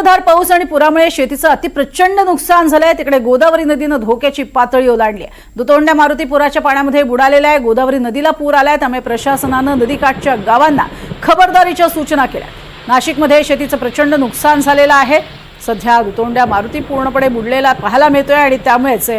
मुसळधार पाऊस आणि पुरामुळे शेतीचं अतिप्रचंड नुकसान झालंय. तिकडे गोदावरी नदीनं धोक्याची पातळी ओलांडली आहे. दुतोंड्या मारुती पुराच्या पाण्यामध्ये बुडालेला आहे. गोदावरी नदीला पूर आलाय. त्यामुळे प्रशासनानं नदीकाठच्या गावांना खबरदारीच्या सूचना केल्या नाशिकमध्ये शेतीचं प्रचंड नुकसान झालेलं आहे. सध्या दुतोंड्या मारुती पूर्णपणे बुडलेला पाहायला मिळतोय आणि त्यामुळेच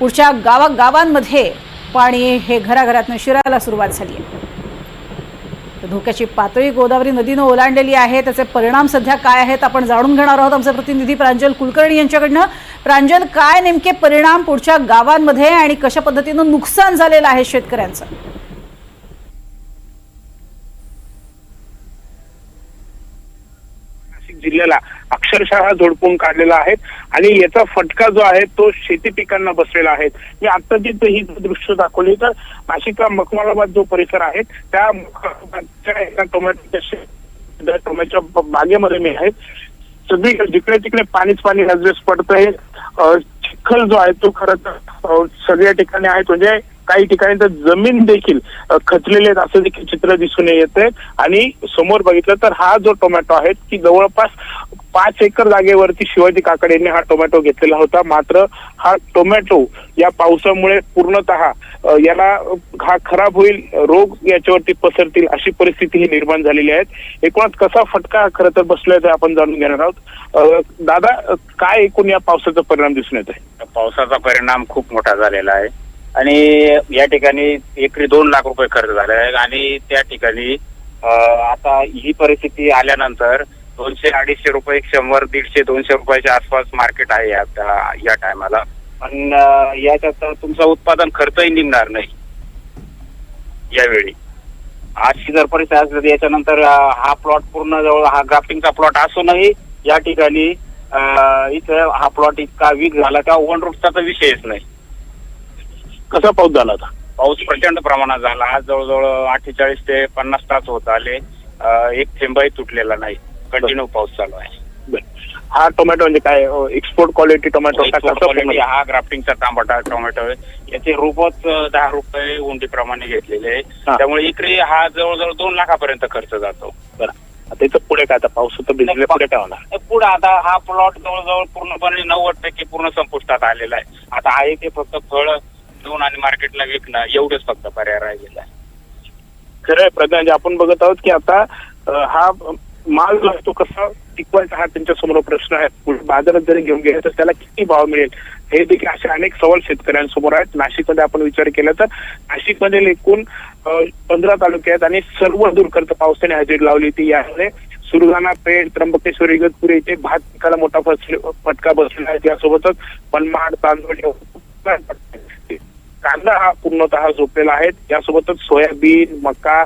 पुढच्या गावा गावांमध्ये पाणी हे घराघरातनं शिरायला सुरुवात झाली आहे. धोक्याची पातळी गोदावरी नदीनं ओलांडलेली आहे. त्याचे परिणाम सध्या काय आहेत आपण जाणून घेणार आहोत. आमचे प्रतिनिधी प्रांजल कुलकर्णी यांच्याकडनं. प्रांजल काय नेमके परिणाम पुढच्या गावांमध्ये आणि कशा पद्धतीनं नुकसान झालेलं आहे शेतकऱ्यांचं? आपल्याला अक्षरशः झोडपून काढलेला आहे. आणि याचा फटका जो आहे तो शेती पिकांना बसलेला आहे. मी आता जी ही दृश्य दाखवली तर नाशिकला मखमालाबाद जो परिसर आहे त्या एका टोमॅटोच्या टोमॅटोच्या बागेमध्ये मी आहे. सगळीकडे जिकडे तिकडे पाणीच पाणी नजरेस पडत आहे चिखल जो आहे तो खरं तर सगळ्या ठिकाणी आहे. म्हणजे काही ठिकाणी तर जमीन देखील खचलेले आहेत असं देखील चित्र दिसून येते आणि समोर बघितलं तर हा जो टोमॅटो आहे की जवळपास पाच एकर जागेवरती शिवाजी काकडे यांनी हा टोमॅटो घेतलेला होता. मात्र हा टोमॅटो या पावसामुळे पूर्णतः याला हा खराब होईल रोग याच्यावरती पसरतील अशी परिस्थिती ही निर्माण झालेली आहे. एकूणच कसा फटका खरं तर बसलाय ते आपण जाणून घेणार आहोत. दादा काय एकूण या पावसाचा परिणाम दिसून येत आहे पावसाचा परिणाम खूप मोठा झालेला आहे. आणि या ठिकाणी एकरी दोन लाख रुपये खर्च झाले आहे. आणि त्या ठिकाणी आता ही परिस्थिती आल्यानंतर दोनशे अडीचशे रुपये शंभर दीडशे दोनशे रुपयाच्या आसपास मार्केट आहे या या टायमाला. पण याच्यात तुमचा उत्पादन खर्चही निघणार नाही. यावेळी. अशी जर परिस्थिती असली तर याच्यानंतर हा प्लॉट पूर्ण जवळ हा ग्राफ्टिंगचा प्लॉट असूनही या ठिकाणी इथं हा प्लॉट इतका वीक झाला का वन रोडचा तर विषयच नाही. कसा पाऊस झाला होता पाऊस प्रचंड प्रमाणात झाला. आज जवळजवळ अठ्ठेचाळीस ते पन्नास तास होत आले. एक थेंबही तुटलेला नाही. कंटिन्यू पाऊस चालू आहे. हा टोमॅटो म्हणजे काय? एक्सपोर्ट क्वालिटी टोमॅटो का Export कसा quality टोमॅटो? हा ग्राफ्टिंगचा टमाटा टोमॅटो आहे. याचे रोपच दहा रुपये उंडीप्रमाणे घेतलेले आहे. त्यामुळे इकडे हा जवळजवळ दोन लाखापर्यंत खर्च जातो. बरं. इथं पुढे काय? आता पाऊस तर भिजले पुढे काय होणार? पुढे आता हा प्लॉट जवळजवळ पूर्णपणे नव्वद टक्के पूर्ण संपुष्टात आलेला आहे. आता आहे ते फक्त फळ घेऊन आणि मार्केटला विकणं एवढंच फक्त पर्याय राहिलेला आहे. खरं आहे प्रज्ञा आपण बघत आहोत की आता हा माल लागतो कसा टिकवायचा हा त्यांच्यासमोर प्रश्न आहे. पुढे बाजारात जरी घेऊन गेले तर त्याला किती भाव मिळेल? हे देखील असे अनेक सवाल शेतकऱ्यांसमोर आहेत. नाशिकमध्ये आपण विचार केला तर नाशिकमधील एकूण पंधरा तालुके आहेत आणि सर्व दूरकरता पावसाने हजेरी लावली ती यामध्ये सुरगाणा पेठ त्र्यंबकेश्वर इगतपुरी इथे भात पिकाला मोठा फटका बसलेला आहे. त्यासोबतच मनमाड तांदूळ कांदा हा पूर्णतः झोपलेला आहे. यासोबतच सोयाबीन मका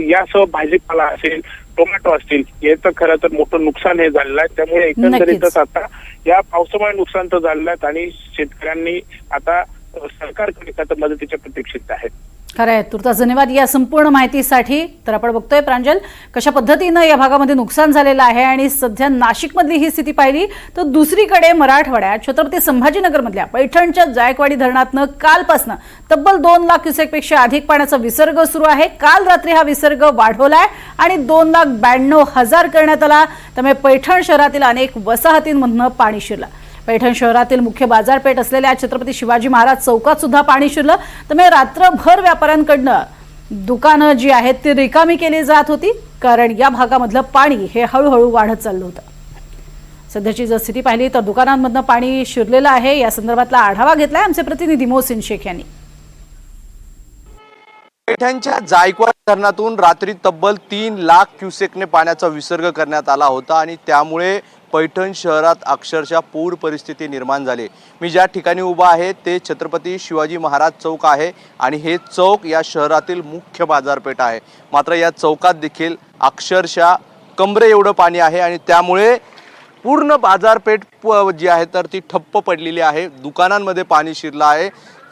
यासह भाजीपाला असेल टोमॅटो असतील याचं खरं तर मोठं नुकसान हे झालेलं आहे. त्यामुळे एकंदरीतच आता या पावसामुळे नुकसान तर झालेलं आहे आणि शेतकऱ्यांनी आता सरकारकडे मदतीच्या प्रतीक्षित आहेत. खरं आहे तुर्तास धन्यवाद. या संपूर्ण माहितीसाठी तर आपण बघतोय प्रांजल कशा पद्धतीनं या भागामध्ये नुकसान झालेलं आहे आणि सध्या नाशिकमधली ही स्थिती पाहिली तर दुसरीकडे मराठवाड्यात छत्रपती संभाजीनगरमधल्या पैठणच्या जायकवाडी धरणातनं कालपासनं तब्बल दोन लाख क्युसेकपेक्षा अधिक पाण्याचा विसर्ग सुरू आहे. काल रात्री हा विसर्ग वाढवलाय आणि दोन लाख ब्याण्णव हजार करण्यात आला. त्यामुळे पैठण शहरातील अनेक वसाहतींमधनं पाणी शिरलं. पैठण शहरातील मुख्य बाजारपेठ असलेल्या छत्रपती शिवाजी महाराज चौकात सुद्धा पाणी शिरलं. त्यामुळे रात्रभर व्यापाऱ्यांकडनं दुकानं जी आहेत ती रिकामी केली जात होती. कारण या भागामधलं पाणी हे हळूहळू वाढत चाललं होतं. सध्याची जर स्थिती पाहिली तर दुकानांमधनं पाणी शिरलेलं आहे. या संदर्भातला आढावा घेतलाय आमचे प्रतिनिधी मोहसिन शेख यांनी. पैठणच्या जायकवाड धरणातून रात्री तब्बल तीन लाख क्युसेकने पाण्याचा विसर्ग करण्यात आला होता आणि त्यामुळे पैठण शहरात अक्षरशः पूर परिस्थिती निर्माण झाली. मी ज्या ठिकाणी उभा आहे ते छत्रपती शिवाजी महाराज चौक आहे आणि हे चौक या शहरातील मुख्य बाजारपेठ आहे. मात्र या चौकात देखील अक्षरशः कमरे एवढं पाणी आहे आणि त्यामुळे पूर्ण बाजारपेठ प- जी आहे तर ती ठप्प पडलेली आहे. दुकानांमध्ये पाणी शिरलं आहे.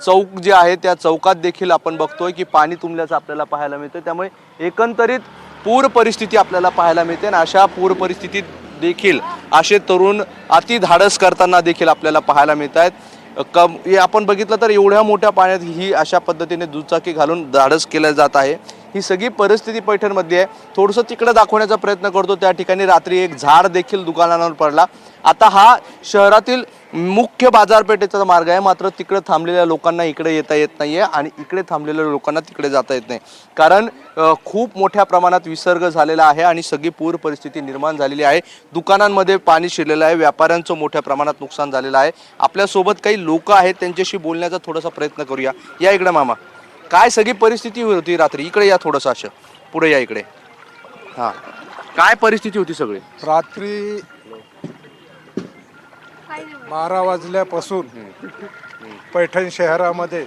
चौक जे आहे त्या चौकात देखील आपण बघतोय की पाणी तुंबल्याचं आपल्याला पाहायला मिळतं त्यामुळे एकंदरीत पूर परिस्थिती आपल्याला पाहायला मिळते आणि अशा पूर परिस्थितीत देखील असे तरुण अति धाडस करताना देखील आपल्याला पाहायला मिळत आहेत कम हे आपण बघितलं तर एवढ्या मोठ्या पाण्यात ही अशा पद्धतीने दुचाकी घालून धाडस केलं जात आहे. ही सगळी परिस्थिती पैठणमध्ये आहे. थोडंसं तिकडं दाखवण्याचा प्रयत्न करतो. त्या ठिकाणी रात्री एक झाड देखील दुकानांवर पडला. आता हा शहरातील मुख्य बाजारपेठेचा मार्ग आहे मात्र तिकडे थांबलेल्या लोकांना इकडे येता येत नाही आहे आणि इकडे थांबलेल्या लोकांना तिकडे जाता येत नाही. कारण खूप मोठ्या प्रमाणात विसर्ग झालेला आहे आणि सगळी पूर परिस्थिती निर्माण झालेली आहे. दुकानांमध्ये पाणी शिरलेलं आहे. व्यापाऱ्यांचं मोठ्या प्रमाणात नुकसान झालेलं आहे. आपल्यासोबत काही लोक आहेत त्यांच्याशी बोलण्याचा थोडासा प्रयत्न करूया. या इकडे मामा. काय सगळी परिस्थिती होती रात्री? इकडे या थोडंसं असं. पुढे या इकडे. हां. काय परिस्थिती होती सगळी? रात्री बारा वाजल्यापासून पैठण शहरामध्ये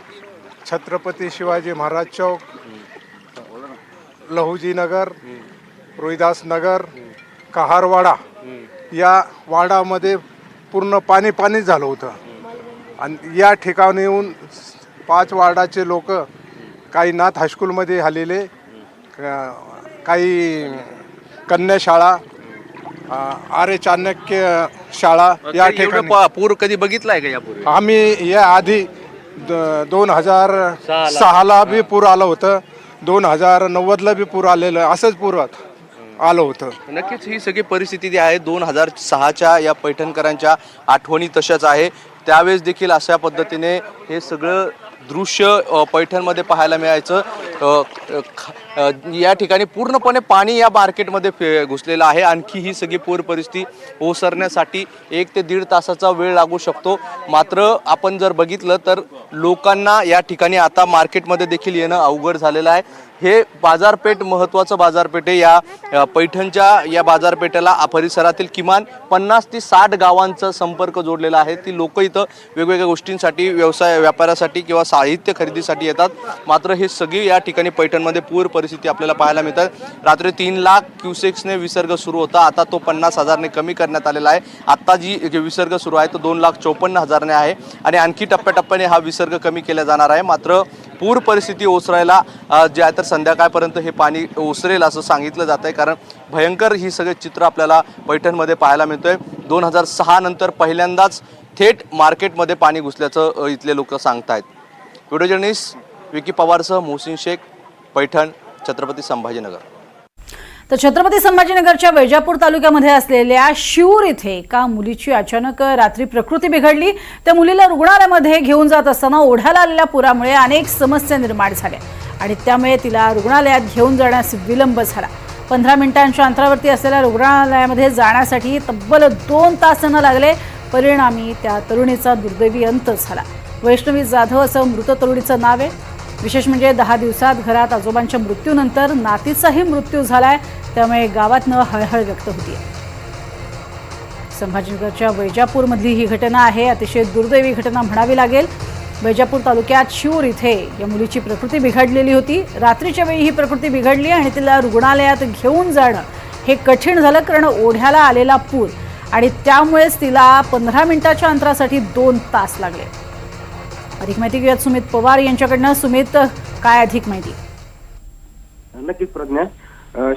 छत्रपती शिवाजी महाराज चौक लहुजी नगर रोहिदास नगर कहारवाडा या वाडामध्ये पूर्ण पाणी पाणी झालं होतं. आणि या ठिकाणीहून पाच वार्डाचे लोक काही नाथ हायस्कूलमध्ये आलेले काही कन्या शाळा आर्य चाणक्य शाळा या ठिकाणी. पूर कधी बघितलाय का यापूर्वी आम्ही या आधी द- दोन हजार सहाला. बी पूर आलं होतं. दोन हजार नव्वदला बी पूर आलेलं असंच पूर आलं होतं. नक्कीच ही सगळी परिस्थिती जी आहे दोन हजार सहाच्या या पैठणकरांच्या आठवणी तशाच आहे. त्यावेळेस देखील अशा पद्धतीने हे सगळं दृश्य पैठणमध्ये पाहायला मिळायचं. या ठिकाणी पूर्णपणे पाणी या मार्केटमध्ये फे घुसलेलं आहे. आणखी ही सगळी पूर परिस्थिती ओसरण्यासाठी एक ते दीड तासाचा वेळ लागू शकतो. मात्र आपण जर बघितलं तर लोकांना या ठिकाणी आता मार्केटमध्ये देखील येणं अवघड झालेलं आहे. हे बाजारपेठ महत्त्वाचं बाजारपेठ आहे. या पैठणच्या या बाजारपेठेला परिसरातील किमान पन्नास ते साठ गावांचा संपर्क जोडलेला आहे. ती लोक इथं वेगवेगळ्या गोष्टींसाठी व्यवसाय व्यापारासाठी किंवा साहित्य खरेदीसाठी येतात. मात्र हे सगळी या ठिकाणी पैठणमध्ये पूर परिस्थिती आपल्याला पाहायला मिळतात. रात्री तीन लाख क्युसेक्सने विसर्ग सुरू होता. आता तो पन्नास हजारने कमी करण्यात आलेला आहे. आत्ता जी जे विसर्ग सुरू आहे तो दोन लाख चौपन्न हजारने आहे. आणि आणखी टप्प्याटप्प्याने हा विसर्ग कमी केला जाणार आहे. मात्र पूर परिस्थिती ओसरायला जे आहे तर संध्याकाळपर्यंत हे पाणी ओसरेल असं सांगितलं जात आहे. कारण भयंकर ही सगळे चित्र आपल्याला पैठणमध्ये पाहायला मिळतोय. दोन हजार सहा नंतर पहिल्यांदाच थेट मार्केटमध्ये पाणी घुसल्याचं इथले लोक सांगतायत. व्हिडिओ जर्नलिस्ट विकी पवारसह मोहसिन शेख पैठण छत्रपती संभाजीनगर. तर छत्रपती संभाजीनगरच्या वैजापूर तालुक्यामध्ये असलेल्या शिऊर इथे एका मुलीची अचानक रात्री प्रकृती बिघडली. त्या मुलीला रुग्णालयामध्ये घेऊन जात असताना ओढ्याला आलेल्या पुरामुळे अनेक समस्या निर्माण झाल्या आणि त्यामुळे तिला रुग्णालयात घेऊन जाण्यास विलंब झाला. पंधरा मिनिटांच्या अंतरावरती असलेल्या रुग्णालयामध्ये जाण्यासाठी तब्बल दोन तास त्यांना लागले परिणामी त्या तरुणीचा दुर्दैवी अंत झाला. वैष्णवी जाधव असं मृत तरुणीचं नाव आहे. विशेष म्हणजे दहा दिवसात घरात आजोबांच्या मृत्यूनंतर नातीचाही मृत्यू झालाय त्यामुळे गावातनं हळहळ व्यक्त होती संभाजीनगरच्या वैजापूरमधली ही घटना आहे अतिशय दुर्दैवी घटना म्हणावी लागेल. वैजापूर तालुक्यात शिवूर इथे या मुलीची प्रकृती बिघडलेली होती. रात्रीच्या वेळी ही प्रकृती बिघडली आणि तिला रुग्णालयात घेऊन जाणं हे कठीण झालं कारण ओढ्याला आलेला पूर आणि त्यामुळेच तिला पंधरा मिनिटाच्या अंतरासाठी दोन तास लागले. अधिक माहिती घेऊयात सुमित पवार यांच्याकडनं. सुमित काय अधिक माहिती? नक्कीच प्रज्ञा.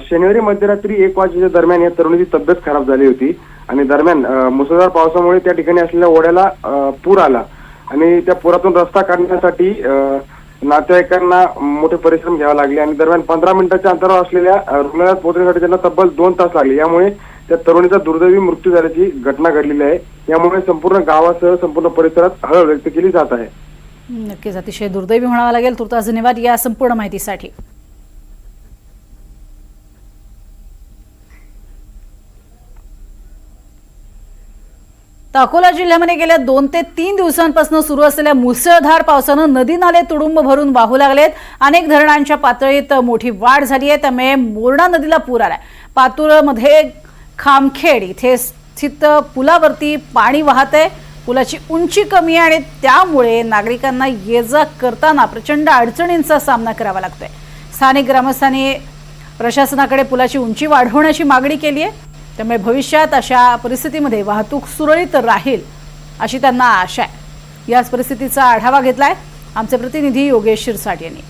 शनिवारी मध्यरात्री एक वाजेच्या दरम्यान या तरुणीची तब्येत खराब झाली होती आणि दरम्यान मुसळधार पावसामुळे त्या ठिकाणी असलेल्या ओढ्याला पूर आला आणि त्या पुरातून रस्ता काढण्यासाठी नातेवाईकांना मोठे परिश्रम घ्यावे लागले आणि दरम्यान पंधरा मिनिटाच्या अंतरावर असलेल्या रुग्णालयात पोहोचण्यासाठी त्यांना तब्बल दोन तास लागले. यामुळे त्या तरुणीचा दुर्दैवी मृत्यू झाल्याची घटना घडलेली आहे. यामुळे संपूर्ण गावासह संपूर्ण परिसरात हळहळ व्यक्त केली जात आहे. नक्कीच. अतिशय दुर्दैवी म्हणावा लागेल. तुर्तास धन्यवाद या संपूर्ण माहितीसाठी. तर अकोला जिल्ह्यामध्ये गेल्या दोन ते तीन दिवसांपासून सुरू असलेल्या मुसळधार पावसानं नदी नाले तुडुंब भरून वाहू लागलेत. अनेक धरणांच्या पातळीत मोठी वाढ झाली आहे. त्यामुळे मोरणा नदीला पूर आलाय. पातूरमध्ये खामखेड इथे स्थित पुलावरती पाणी वाहत पुलाची उंची कमी आहे आणि त्यामुळे नागरिकांना ये जा करताना प्रचंड अडचणींचा सामना करावा लागतोय. स्थानिक ग्रामस्थांनी प्रशासनाकडे पुलाची उंची वाढवण्याची मागणी केली आहे. त्यामुळे भविष्यात अशा परिस्थितीमध्ये वाहतूक सुरळीत राहील अशी त्यांना आशा आहे. याच परिस्थितीचा आढावा घेतलाय आमचे प्रतिनिधी योगेश शिरसाट यांनी.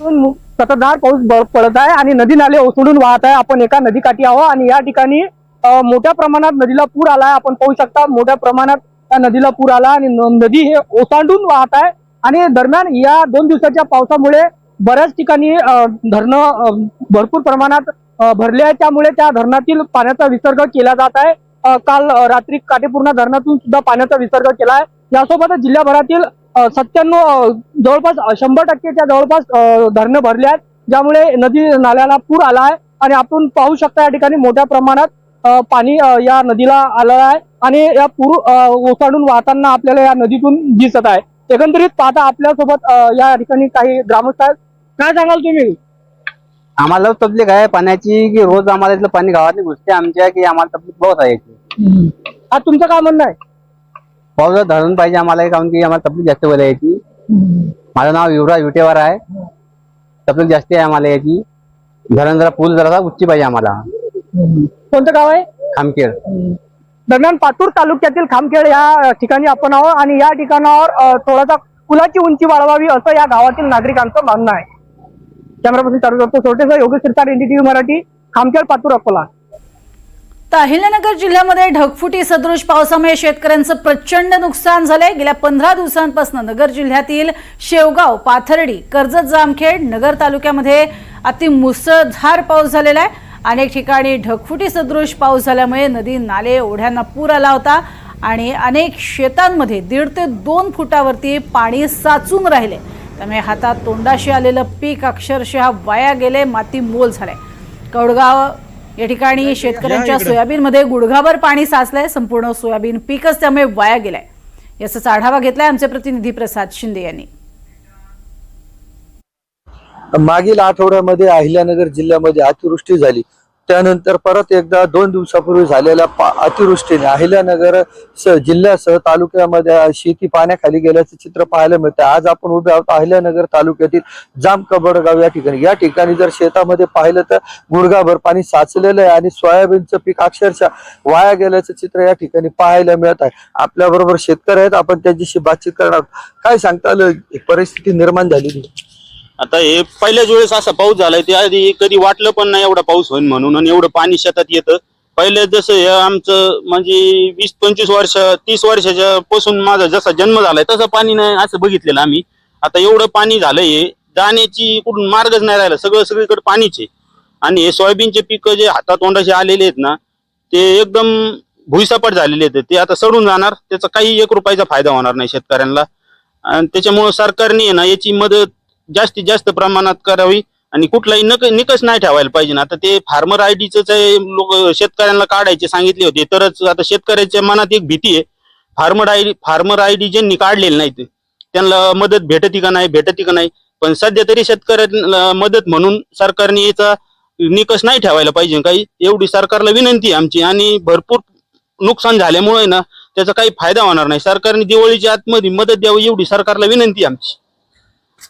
मु- सततधार पाऊस ब- पडत आहे आणि नदी नाले ओसंडून वाहत आहे. आपण एका नदीकाठी आहोत आणि या ठिकाणी मोठ्या प्रमाणात नदीला पूर आलाय. आपण पाहू शकता मोठ्या प्रमाणात त्या नदीला पूर आला आणि नदी हे ओसांडून वाहत आहे. आणि दरम्यान या दोन दिवसाच्या पावसामुळे बऱ्याच ठिकाणी धरणं भरपूर प्रमाणात भरले आहे त्यामुळे त्या धरणातील पाण्याचा विसर्ग केला जात आहे. काल रात्री काटेपूर्णा धरणातून सुद्धा पाण्याचा विसर्ग केला आहे. यासोबतच जिल्ह्याभरातील सत्त्याण्णव जवळपास शंभर टक्केच्या जवळपास धरणं भरले आहेत. ज्यामुळे नदी नाल्याला पूर आला आहे. आणि आपण पाहू शकता या ठिकाणी मोठ्या प्रमाणात पाणी या नदीला आलं आहे आणि या पूर ओसाडून वाहताना आपल्याला या नदीतून दिसत आहे. एकंदरीत पाहता आपल्यासोबत या ठिकाणी काही ग्रामस्थ आहेत. काय सांगाल तुम्ही? आम्हाला तकलीफ आहे. पाण्याची की रोज आम्हाला इथलं पाणी गावातली घुसते आमच्या की आम्हाला तकलीफ बहुत आहे आज तुमचं काय म्हणणं आहे? पावसात धरण पाहिजे आम्हाला कारण की आम्हाला तकलीफ जास्त वेळ याची माझं नाव युवराज विटेवर आहे. तकलीफ जास्त आहे आम्हाला याची. धरण जरा पूल जरा उच्ची पाहिजे आम्हाला. कोणतं गाव आहे? खामखेड. दरम्यान पातूर तालुक्यातील खामखेड या ठिकाणी आपण आहोत आणि या ठिकाणावर थोडासा पुलाची उंची वाढवावी असं या गावातील नागरिकांचं म्हणणं आहे. कॅमेरा पर्सन चालू करतो. सोटेसह योगेश सिरसाट एनडीटीव्ही मराठी खामखेड पातूर अकोला. तर अहिल्यानगर जिल्ह्यामध्ये ढगफुटी सदृश पावसामुळे शेतकऱ्यांचं प्रचंड नुकसान झालंय. गेल्या पंधरा दिवसांपासून नगर जिल्ह्यातील शेवगाव पाथर्डी कर्जत जामखेड नगर तालुक्यामध्ये अति मुसळधार पाऊस झालेला आहे. अनेक ठिकाणी ढगफुटी सदृश पाऊस झाल्यामुळे नदी नाले ओढ्यांना पूर आला होता आणि अनेक शेतांमध्ये दीड ते दोन फुटावरती पाणी साचून राहिले. त्यामुळे हातात तोंडाशी आलेलं पीक अक्षरशः वाया गेले माती मोल झाले. कौडगाव या ठिकाणी शेतकऱ्यांच्या सोयाबीनमध्ये गुडघाभर पाणी साचलंय संपूर्ण सोयाबीन पीकच त्यामुळे वाया गेलाय. याचाच आढावा घेतलाय आमचे प्रतिनिधी प्रसाद शिंदे यांनी. मागील आठवड्यामध्ये अहिल्यानगर जिल्ह्यामध्ये अतिवृष्टी झाली. त्यानंतर परत एकदा दोन दिवसापूर्वी झालेल्या पा- अतिवृष्टीने अहिल्यानगर स- जिल्ह्यासह तालुक्यामध्ये शेती पाण्याखाली गेल्याचं चित्र पाहायला मिळतं आज आपण उभे आहोत अहिल्यानगर तालुक्यातील जामकबडगाव या ठिकाणी. या ठिकाणी जर शेतामध्ये पाहिलं तर गुडघाभर पाणी साचलेलं आहे आणि सोयाबीनचं पीक अक्षरशः वाया गेल्याचं चित्र या ठिकाणी पाहायला मिळत आहे. आपल्याबरोबर शेतकरी आहेत. आपण त्यांच्याशी बातचीत करणार काय सांगता आलं? परिस्थिती निर्माण झालेली आता हे पहिल्याच वेळेस असा पाऊस झालाय ते आधी कधी वाटलं पण नाही एवढा पाऊस होईल म्हणून आणि एवढं पाणी शेतात येतं. पहिले जसं हे आमचं म्हणजे वीस पंचवीस वर्ष तीस वर्षाच्या पासून माझा जसा जन्म झालाय तसं पाणी नाही असं बघितलेलं आम्ही. आता एवढं पाणी झालंय हे जाण्याची कुठून मार्गच नाही राहिला सगळं सगळीकडे पाणीच आहे. आणि हे सोयाबीनचे पिकं जे हातातोंडाशी आलेले आहेत ना ते एकदम भुईसापट झालेले आहेत. ते आता सडून जाणार त्याचा काही एक रुपयाचा फायदा होणार नाही शेतकऱ्यांना. आणि त्याच्यामुळं सरकारने ना याची मदत जास्तीत जास्त प्रमाणात करावी आणि कुठलाही नक निकष नाही ठेवायला पाहिजे ना. आता ते फार्मर आय डीच लोक शेतकऱ्यांना काढायचे सांगितले होते. तरच आता शेतकऱ्याच्या मनात एक भीती आहे. Farmer I farmer I D ज्यांनी काढलेले नाहीत त्यांना मदत भेटती का नाही भेटती का नाही? पण सध्या तरी शेतकऱ्यांना मदत म्हणून सरकारने याचा निकष नाही ठेवायला पाहिजे. काही एवढी सरकारला विनंती आहे आमची आणि भरपूर नुकसान झाल्यामुळे ना त्याचा काही फायदा होणार नाही. सरकारने दिवाळीच्या आतमध्ये मदत द्यावी एवढी सरकारला विनंती आमची.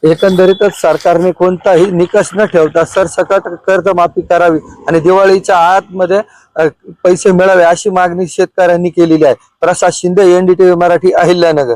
एकंदरीतच सरकारने कोणताही निकष न ठेवता सरसकट कर्जमाफी करावी आणि दिवाळीच्या आतमध्ये पैसे मिळावे अशी मागणी शेतकऱ्यांनी केलेली आहे. प्रसाद शिंदे एनडीटीव्ही मराठी अहिल्यानगर.